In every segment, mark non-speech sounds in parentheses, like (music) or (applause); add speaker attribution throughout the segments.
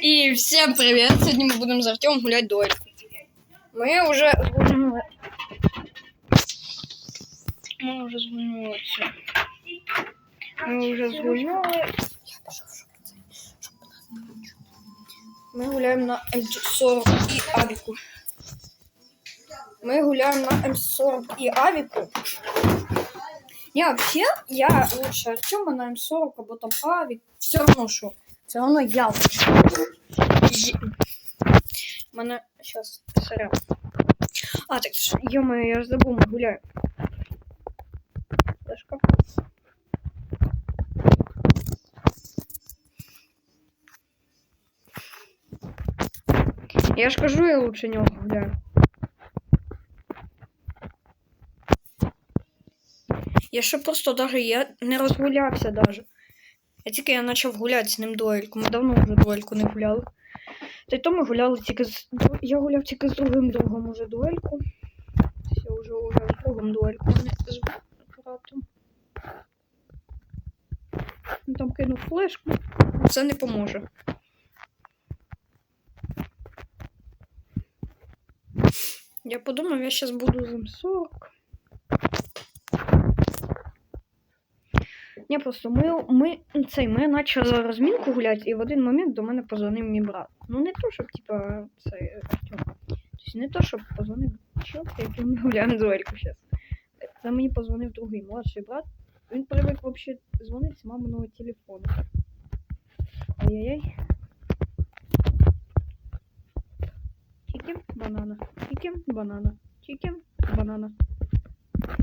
Speaker 1: И всем привет! Сегодня мы будем с Артемом гулять дольку. Мы уже сгуляли. Мы уже сгуляли. всё. Мы уже сгуляли. Мы гуляем на М40 и Авику. Мы гуляем на М40 и Авику. Я вообще, я лучше Артема на М40, а потом Авик. Все равно что. Все равно я. Є- Мене сейчас сорян. А, так ё-моё, я ж забув, ми гуляємо. Я ж кажу, я лучше нього гуляю. Я ще просто даже я не розгулявся даже. Я тільки я почав гуляти з ним дуельку. Ми давно вже дуельку не гуляли. Та й то ми гуляли тільки з. Я гуляв тільки з другим другом уже дуельку. Все, вже уже з другом дуельку, не з братом. Там кинув флешку. Це не поможе. Я подумав, я зараз буду з Ні, просто ми, ми, цей, ми почали розмінку гуляти, і в один момент до мене позвонив мій брат. Ну не то, щоб, типа, Артем. Тобто не то, щоб позвонив чоловік, який ми гуляємо дуельку зараз. Це мені позвонив другий молодший брат. Він привик взагалі дзвонити з маминого телефону. Ай-яй-яй. Чікін, банана. Чікін, банана. Чікін, банана.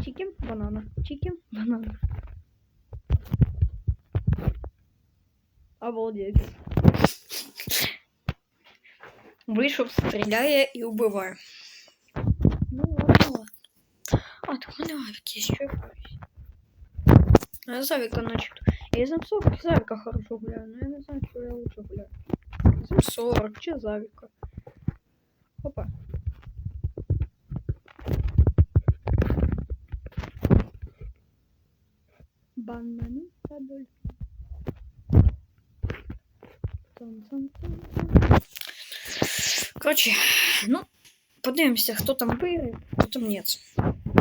Speaker 1: Чікін, банана. Чікін, банана. Обалдеть. Вийшов, стріляє і вбиває. Ну ладно, ладно. А, так у мене авіки, що я боюсь. Ну, я Завика начал. Я из М40 Завика хорошо гуляю, но я не знаю, что я лучше гуляю. Из М40, че Завика. Опа. Банани подольки. Короче, ну, подивимося, хто там виграє, потім нет.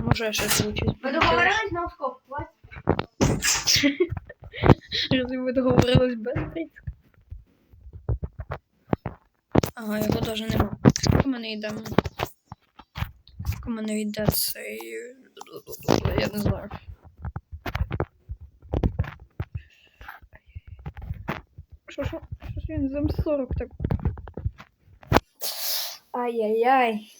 Speaker 1: Може, я щось вийде.
Speaker 2: Ви договорились на оскоп?
Speaker 1: Разве ви договорились без Грицька? Ага, його даже нема. У мене йде. У мене йде цей. Я не знаю. Що що? Що ж він за М40 так? Ай-яй-яй.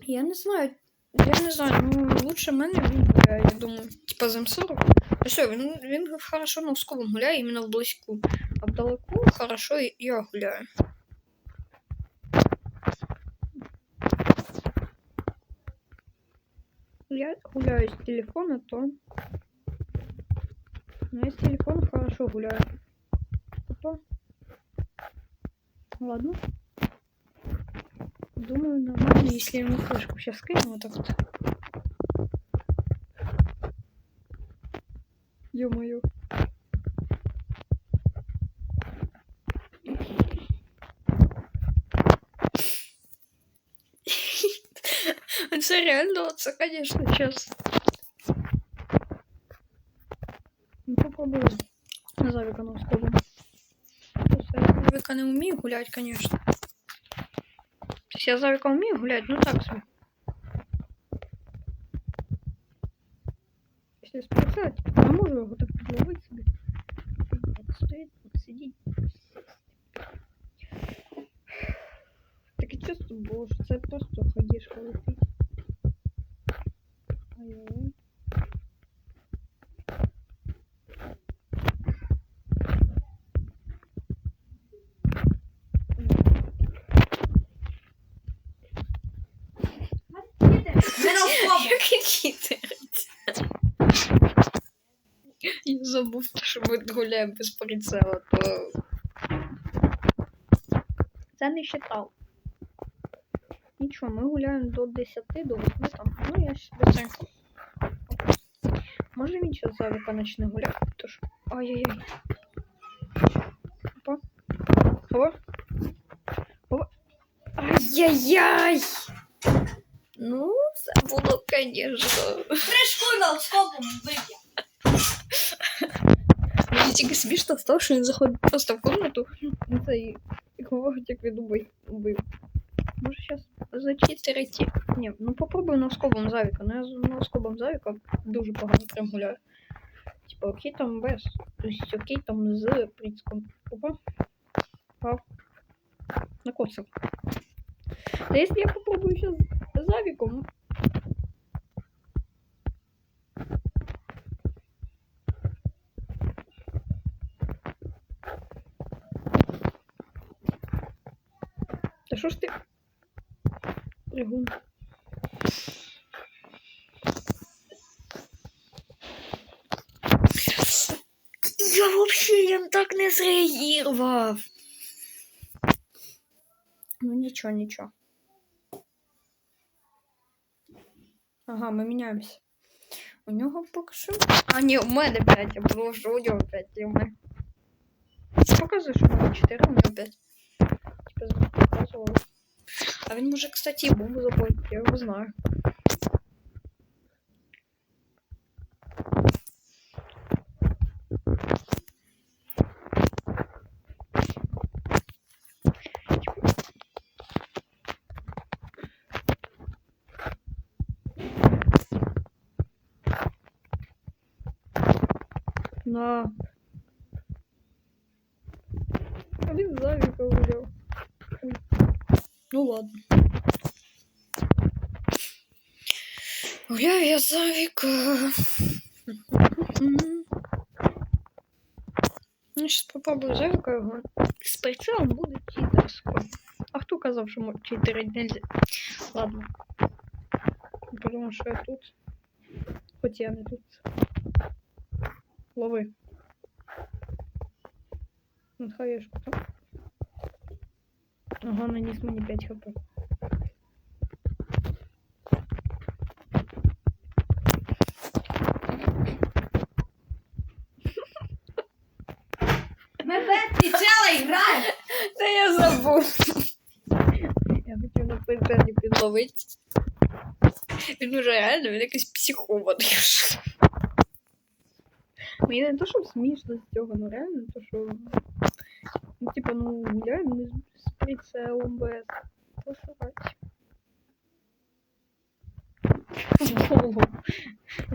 Speaker 1: Я не знаю. Я не знаю, ну лучше мене він гуляє, я думаю. Типа з М40. Ну все, він, він хорошо на узкому гуляє, іменно в близьку. А вдалеку хорошо і я гуляю. Я гуляю с телефона, то... но я с телефона хорошо гуляю. Опа. Ладно. Думаю, нормально, если я ему флешку сейчас скину вот так вот. Ё-моё. (laughs) Это реально, конечно, сейчас. Попробую. Завика на скобу. Завика не умею гулять, конечно. То есть я Завика умею гулять, ну так себе. Если спасать, я можу його так підловити собі. Так стоїть, так сидіть. Таке чувство було, що це просто ходішка летить. Ай-яй. Менофоби. Я забув, що ми гуляємо без прицела, то. Це не считав. Нічого, ми гуляємо до 10, до 8 там. Ну, я себе це. Може він зараз завіка почне гуляти, тож. Ай-яй-яй. Опа. Опа. Опа. Ай-яй-яй! Ну, це було, звісно.
Speaker 2: Пришку на скопом виб'є.
Speaker 1: Мені тільки смішно стало, що він заходить просто в комнату. Ну, це і і говорить, як він убив. убив. Може, зараз зачитерити. Ні, ну попробую носкобом Завіка. Ну я з носкобом Завіка дуже погано прям гуляю. Типа, окей там без. Тобто окей там з прицком. Опа. Пав. Накоцав. Да если я попробую сейчас Завиком. Да что ж ты? Пригун. Я вообще я так не зреагировав. Ну ничего, ничего. Ага, ми міняємося. У нього поки що. А, ні, у мене 5, я було вже у нього 5 і у мене. Показує, що у мене 4, у нього 5. Типа показував. А він може, кстати, і бомбу заплатити, я його знаю. На. А він завіка. Ну ладно. Гуляю я завіка. Ну, сейчас попробую завіка його. З прицелом буде читерсько. А хто казав, що читерить нельзя? Ладно. Потому що я тут. Хоч я не тут. Лови. На хаешку. Ага, наніс мені 5 хп.
Speaker 2: Ми без прицела граємо.
Speaker 1: Та я забув. Я хотів на прицелі підловити. Він уже реально, він якийсь психований. вже. Мені не то, що смішно з цього, ну реально, то що. Ну, типа, ну, гуляємо ми з, з прицелом без. Посрать. Голову.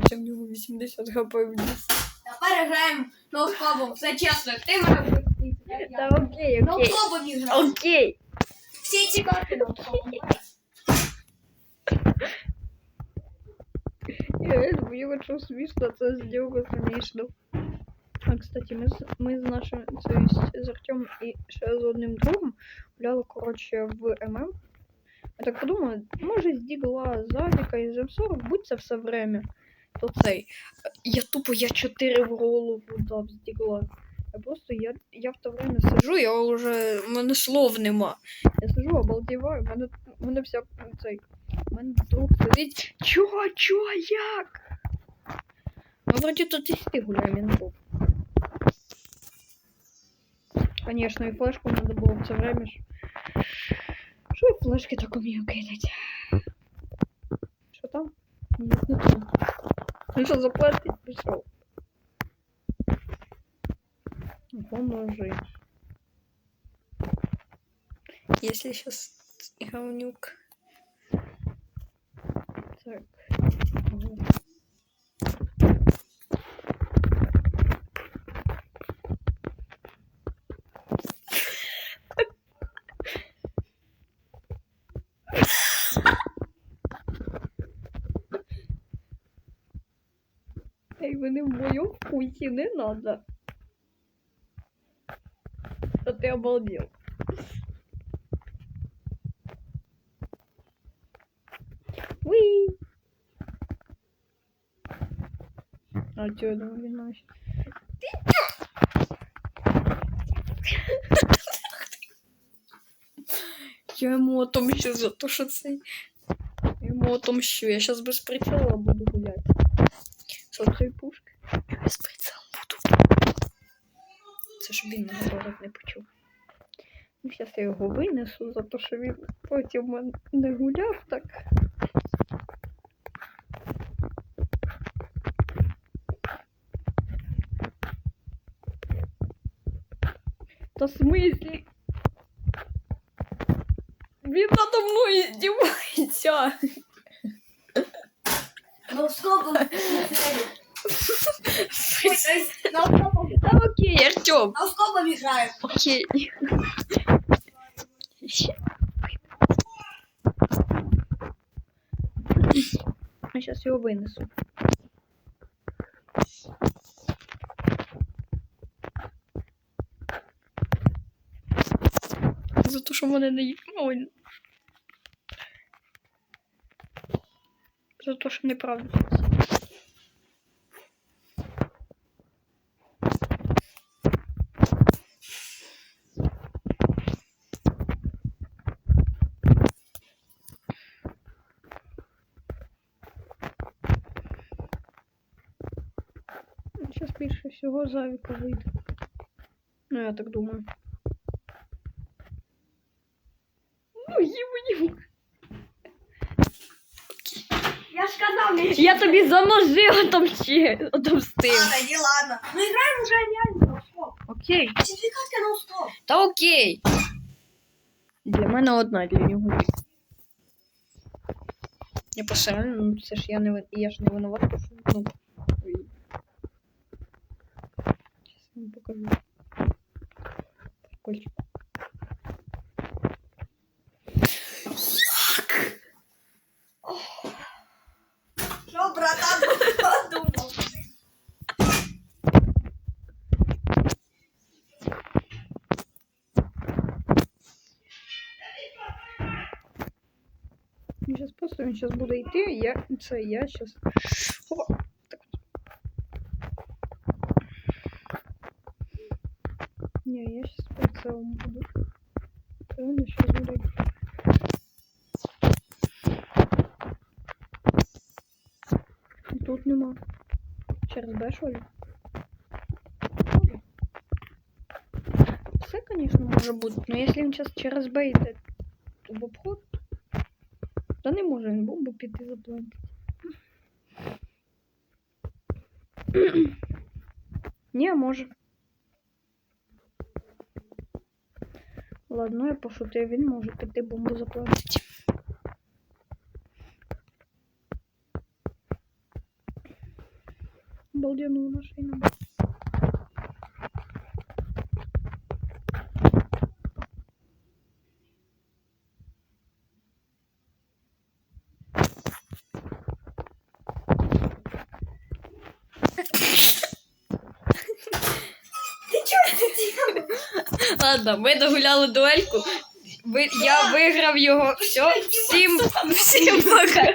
Speaker 1: Ще в нього 80 хп вниз.
Speaker 2: Тепер граємо на скопом. Все чесно. Ти мене вбив.
Speaker 1: Та окей,
Speaker 2: На
Speaker 1: окей.
Speaker 2: скопом не граємо.
Speaker 1: Окей.
Speaker 2: Всі ці карти на
Speaker 1: Реально мені хочу смішно це зробити смішно. А, кстати, ми з, ми з нашим, з Артемом і ще з одним другом гуляли, коротше, в ММ. Я так подумала, може з Дігла, Завіка і з М40 будь це все время. То цей. Я тупо, я 4 в голову дав з Дігла. Я просто, я, я в то время сижу, я вже, в мене слов нема. Я сижу, обалдіваю, в мене, в мене вся цей, мене друг сидить. Чого, чого, як? Ну, вроде тут и ты гуляем, я не помню. Конечно, и флешку надо было все время. ж- Что я флешки так умею кидать? Что там? Нет, не там. Ну что, заплатить пришел? Поможи. Если сейчас говнюк. Так. Ага. Эй, вони в моем вкусе не надо. А ты обалдел. Уи! А чё, я думаю, виноват. Я ему отомщу за то, що це. Я Йому отомщу. Я сейчас без прицела буду гулять. З оцею пушки. Я без прицела буду. Це ж він наоборот не почув. Зараз я його винесу за те, що він потім не гуляв так. Та в смислі? Він надо мною здівається.
Speaker 2: Ну, скобом. На скобом.
Speaker 1: Та окей, Артем.
Speaker 2: На скобом играем.
Speaker 1: Окей. Я сейчас його винесу. За те, що мене не. Ой. За те, що неправда. Сейчас більше всього Завіка вийде. Ну, я так думаю. їм, їм.
Speaker 2: Я ж сказал, мне
Speaker 1: Я тобі за ножи отомчи, отомстив.
Speaker 2: Ладно, не ладно. Мы играем уже реально на скоб.
Speaker 1: Окей.
Speaker 2: Сертификатка на скоб.
Speaker 1: Та окей. Для мене одна, для нього. дві. Я просто реально, ну це ж я не ви- я ж не винувата, що ну. ой. Щас я вам покажу. Прикольчик. Він зараз буде йти, я це я зараз. Опа. Так от. Ні, я зараз по цілому буду. Правильно, зараз буде. Тут нема. Через Б, що ли? Все, конечно, може бути. Но якщо він зараз через Б йде в обход, та не може він бомбу піти заплантити. Ні, може. Ладно, я пошутив, він може піти бомбу заплантити. Обалденную машину. Ладно, ми догуляли дуельку. Ви, я виграв його. Все, всім, всім пока.